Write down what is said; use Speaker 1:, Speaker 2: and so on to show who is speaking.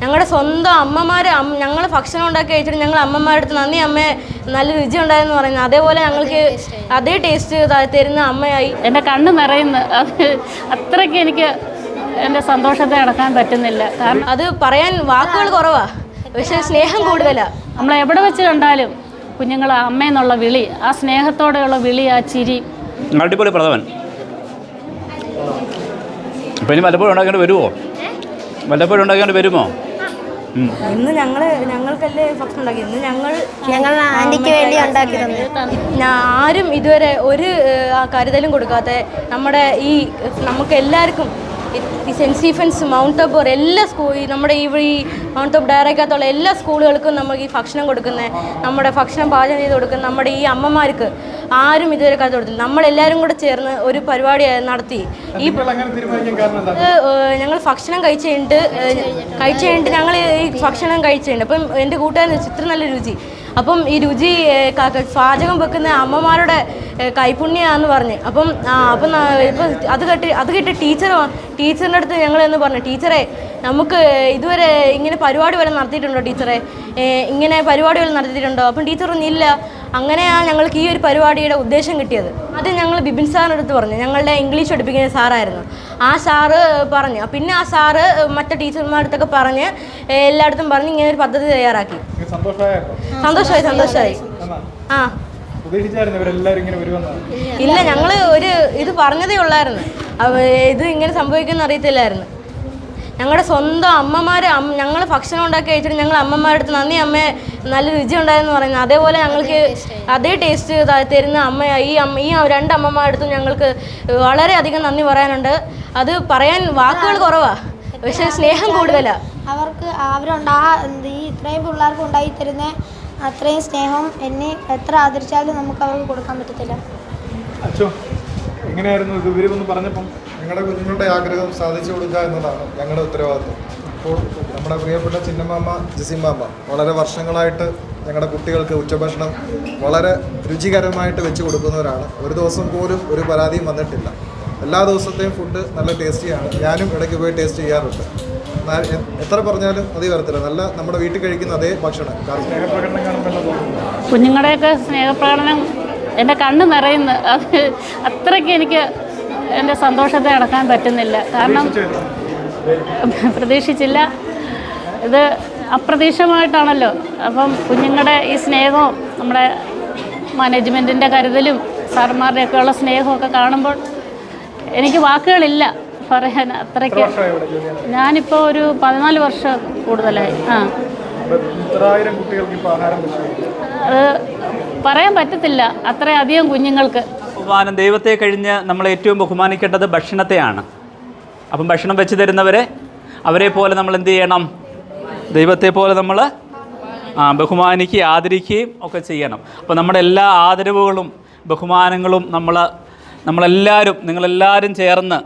Speaker 1: ഞങ്ങളുടെ സ്വന്തം അമ്മമാർ ഞങ്ങൾ ഭക്ഷണം ഉണ്ടാക്കി കഴിച്ചിട്ട് ഞങ്ങൾ അമ്മമാരുടെ അടുത്ത് നന്ദി അമ്മ നല്ല രുചി ഉണ്ടായെന്ന് പറയുന്നത് അതേപോലെ ഞങ്ങൾക്ക് അതേ ടേസ്റ്റ് തരുന്ന അമ്മയായി.
Speaker 2: എന്റെ കണ്ണ് നിറയുന്നു. അത് അത്രയ്ക്ക് എനിക്ക് എന്റെ സന്തോഷത്തെ അടക്കാൻ പറ്റുന്നില്ല. കാരണം
Speaker 1: അത് പറയാൻ വാക്കുകൾ കുറവാ. പക്ഷെ സ്നേഹം കൂടുതലാ.
Speaker 2: നമ്മൾ എവിടെ വെച്ച് കണ്ടാലും കുഞ്ഞുങ്ങൾ അമ്മയെന്നുള്ള വിളി ആ സ്നേഹത്തോടെയുള്ള വിളി ആ ചിരി.
Speaker 3: അടിപൊളി പ്രഥമൻ. അപ്പം ഇനി വല്ലപ്പോഴും ഉണ്ടാക്കേണ്ടി വരുമോ വല്ലപ്പോഴും ഉണ്ടാക്കേണ്ടി വരുമോ.
Speaker 1: ഇന്ന് ഞങ്ങൾ ഞങ്ങൾക്കല്ലേ ഭക്ഷണം ഉണ്ടാക്കി ഇന്ന് ഞങ്ങൾ
Speaker 4: ഞങ്ങൾ ആന്റിക്ക് വേണ്ടി ഉണ്ടാക്കി
Speaker 1: ആരും ഇതുവരെ ഒരു കരുതലും കൊടുക്കാത്ത നമ്മുടെ ഈ നമുക്ക് എല്ലാവർക്കും ഈ സെന്റ് സ്റ്റീഫൻസ് മൗണ്ട് ടോപ്പ് എല്ലാ സ്കൂൾ നമ്മുടെ ഈ മൗണ്ട് ടോപ്പ് ഡയറക്കകത്തുള്ള എല്ലാ സ്കൂളുകൾക്കും നമുക്ക് ഈ ഭക്ഷണം കൊടുക്കുന്നത് നമ്മുടെ ഭക്ഷണം പാചകം ചെയ്ത് കൊടുക്കുന്ന നമ്മുടെ ഈ അമ്മമാർക്ക് ആരും ഇതുവരെ കഥ കൊടുത്തില്ല. നമ്മളെല്ലാവരും കൂടെ ചേർന്ന് ഒരു പരിപാടി നടത്തി. ഈ ഞങ്ങൾ ഭക്ഷണം കഴിച്ച് കഴിഞ്ഞിട്ട് ഏഹ്, കഴിച്ച് കഴിഞ്ഞിട്ട് ഞങ്ങൾ ഈ ഭക്ഷണം കഴിച്ചിട്ടുണ്ട് അപ്പം എന്റെ കൂട്ടുകാരൻ ചിത്ര ഇത്ര നല്ല രുചി. അപ്പം ഈ രുചി പാചകം വെക്കുന്ന അമ്മമാരുടെ കൈപുണ്യാന്ന് പറഞ്ഞ്. അപ്പം അപ്പം ഇപ്പം അത് കേട്ട് അത് കേട്ട് ടീച്ചർ ടീച്ചറിന്റെ അടുത്ത് ഞങ്ങൾ എന്ന് പറഞ്ഞു ടീച്ചറെ നമുക്ക് ഇതുവരെ ഇങ്ങനെ പരിപാടി വരെ നടത്തിയിട്ടുണ്ടോ ടീച്ചറെ? ഇങ്ങനെ പരിപാടി വരെ നടത്തിയിട്ടുണ്ടോ? അപ്പം ടീച്ചർ പറഞ്ഞു ഇല്ല അങ്ങനെയാണ് ഞങ്ങൾക്ക് ഈ ഒരു പരിപാടിയുടെ ഉദ്ദേശം കിട്ടിയത്. അത് ഞങ്ങൾ ബിബിൻ സാറിന്റെ അടുത്ത് പറഞ്ഞു. ഞങ്ങളുടെ ഇംഗ്ലീഷ് പഠിപ്പിക്കുന്ന സാറായിരുന്നു. ആ സാറ് പറഞ്ഞു. പിന്നെ ആ സാറ് മറ്റു ടീച്ചർമാരുടെ അടുത്തൊക്കെ പറഞ്ഞ് എല്ലായിടത്തും പറഞ്ഞ് ഇങ്ങനെ ഒരു പദ്ധതി തയ്യാറാക്കി. സന്തോഷമായി സന്തോഷമായി. ആ. ഇല്ല ഞങ്ങൾ ഒരു ഇത് പറഞ്ഞതേ ഉള്ളായിരുന്നു. ഇത് ഇങ്ങനെ സംഭവിക്കുമെന്ന് അറിയത്തില്ലായിരുന്നു. ഞങ്ങളുടെ സ്വന്തം അമ്മമാർ ഞങ്ങൾ ഭക്ഷണം ഉണ്ടാക്കി കഴിച്ചിട്ട് ഞങ്ങൾ അമ്മമാരുടെ അടുത്ത് നന്ദി അമ്മ നല്ല രുചി ഉണ്ടായെന്ന് പറയുന്നത് അതേപോലെ ഞങ്ങൾക്ക് അതേ ടേസ്റ്റ് തരുന്ന അമ്മ ഈ അമ്മ ഈ രണ്ട് അമ്മമാരുടെ അടുത്തും ഞങ്ങൾക്ക് വളരെയധികം നന്ദി പറയാനുണ്ട്. അത് പറയാൻ വാക്കുകൾ കുറവാ പക്ഷെ സ്നേഹം കൂടുതലാ.
Speaker 4: അവർക്ക് അവരുണ്ടാ ഈ ഇത്രയും പിള്ളേർക്ക് ഉണ്ടായി തരുന്ന അത്രയും സ്നേഹം എന്നെ എത്ര ആദരിച്ചാലും നമുക്ക് അവർക്ക് കൊടുക്കാൻ പറ്റത്തില്ല.
Speaker 5: എങ്ങനെയായിരുന്നു ഇത്? വിവരമെന്ന് വന്ന് പറഞ്ഞപ്പം?
Speaker 6: ഞങ്ങളുടെ കുഞ്ഞുങ്ങളുടെ ആഗ്രഹം സാധിച്ചു കൊടുക്കുക എന്നതാണ് ഞങ്ങളുടെ ഉത്തരവാദിത്വം. ഇപ്പോൾ നമ്മുടെ പ്രിയപ്പെട്ട ചിന്നമാമ ജസിമാമ വളരെ വർഷങ്ങളായിട്ട് ഞങ്ങളുടെ കുട്ടികൾക്ക് ഉച്ചഭക്ഷണം വളരെ രുചികരമായിട്ട് വെച്ച് കൊടുക്കുന്നവരാണ്. ഒരു ദിവസം പോലും ഒരു പരാതിയും വന്നിട്ടില്ല. എല്ലാ ദിവസത്തെയും ഫുഡ് നല്ല ടേസ്റ്റിയാണ് ഞാനും ഇടയ്ക്ക് പോയി ടേസ്റ്റ് ചെയ്യാറുണ്ട്. എന്നാൽ എത്ര പറഞ്ഞാലും മതി വരത്തില്ല. നല്ല നമ്മുടെ വീട്ടിൽ കഴിക്കുന്ന അതേ ഭക്ഷണം.
Speaker 2: കുഞ്ഞുങ്ങളുടെയൊക്കെ സ്നേഹപ്രകടനം എന്റെ കണ്ണ് നിറയുന്നു അത് അത്രയ്ക്ക് എനിക്ക് എന്റെ സന്തോഷത്തെ അടക്കാൻ പറ്റുന്നില്ല. കാരണം പ്രതീക്ഷിച്ചില്ല. ഇത് അപ്രതീക്ഷിതമായിട്ടാണല്ലോ. അപ്പം കുഞ്ഞുങ്ങളുടെ ഈ സ്നേഹവും നമ്മുടെ മാനേജ്മെന്റിന്റെ കരുതലും സാർമാരുടെയൊക്കെയുള്ള ഉള്ള സ്നേഹമൊക്കെ കാണുമ്പോൾ എനിക്ക് വാക്കുകളില്ല പറയാൻ അത്രയ്ക്ക്. ഞാനിപ്പോൾ ഒരു പതിനാല് വർഷം കൂടുതലായി. ആ. അത് പറയാൻ പറ്റത്തില്ല. അത്രയധികം കുഞ്ഞുങ്ങൾക്ക്.
Speaker 3: ബഹുമാനം ദൈവത്തെ കഴിഞ്ഞ് നമ്മൾ ഏറ്റവും ബഹുമാനിക്കേണ്ടത് ഭക്ഷണത്തെയാണ്. അപ്പം ഭക്ഷണം വെച്ച് തരുന്നവരെ അവരെ പോലെ നമ്മൾ എന്ത് ചെയ്യണം? ദൈവത്തെ പോലെ നമ്മൾ ആ ബഹുമാനിക്കുകയും ആദരിക്കുകയും ഒക്കെ ചെയ്യണം. അപ്പോൾ നമ്മുടെ എല്ലാ ആദരവുകളും ബഹുമാനങ്ങളും നമ്മൾ നമ്മളെല്ലാവരും നിങ്ങളെല്ലാവരും ചേർന്ന്.